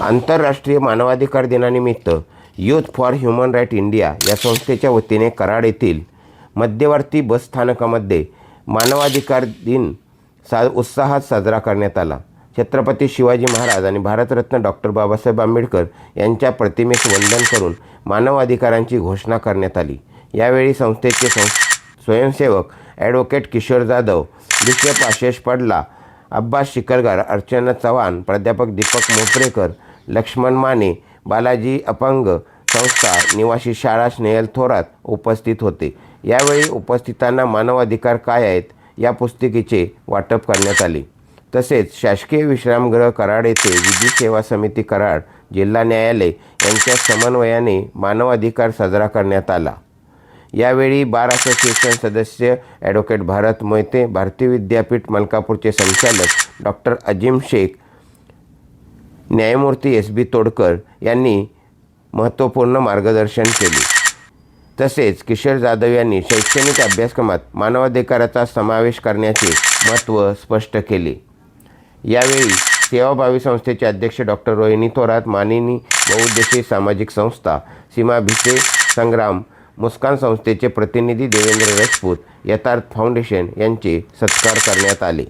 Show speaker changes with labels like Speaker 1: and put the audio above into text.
Speaker 1: आंतरराष्ट्रीय मानवाधिकार दिनानिमित्त youth for human right India या संस्थेच्या वतीने कराड येथील मध्यवर्ती बस स्थानकामध्ये मानवाधिकार दिन सा उत्साहात साजरा करण्यात आला. छत्रपती शिवाजी महाराज आणि भारतरत्न डॉक्टर बाबासाहेब आंबेडकर यांच्या प्रतिमेस वंदन करून मानवाधिकारांची घोषणा करण्यात आली. यावेळी संस्थेचे सं स्वयंसेवक ॲडव्होकेट किशोर जाधव बिशप आशेष पडला अब्बास शिकरगार अर्चना चव्हाण प्राध्यापक दीपक मोपरेकर लक्ष्मण माने बालाजी अपंग संस्था निवासी शाळा स्नेहल थोरात उपस्थित होते. यावेळी उपस्थितांना मानवाधिकार काय आहेत या पुस्तिकेचे वाटप करण्यात आले. तसेच शासकीय विश्रामगृह कराड येथे विधी सेवा समिती कराड जिल्हा न्यायालय यांच्या समन्वयाने मानवाधिकार साजरा करण्यात आला. यावेळी बार असोसिएशन सदस्य ॲडव्होकेट भारत मोहिते भारतीय विद्यापीठ मलकापूरचे संचालक डॉक्टर अजिम शेख न्यायमूर्ती एस बी तोडकर यांनी महत्त्वपूर्ण मार्गदर्शन केले. तसेच किशोर जाधव यांनी शैक्षणिक अभ्यासक्रमात मानवाधिकाराचा समावेश करण्याचे महत्त्व स्पष्ट केले. यावेळी सेवाभावी संस्थेचे अध्यक्ष डॉक्टर रोहिणी थोरात मानिनी बहुउद्देशीय सामाजिक संस्था सीमा भिसे संग्राम मुस्कान संस्थेचे प्रतिनिधी देवेंद्र राजपूत यथार्थ फाउंडेशन यांचे सत्कार करण्यात आले.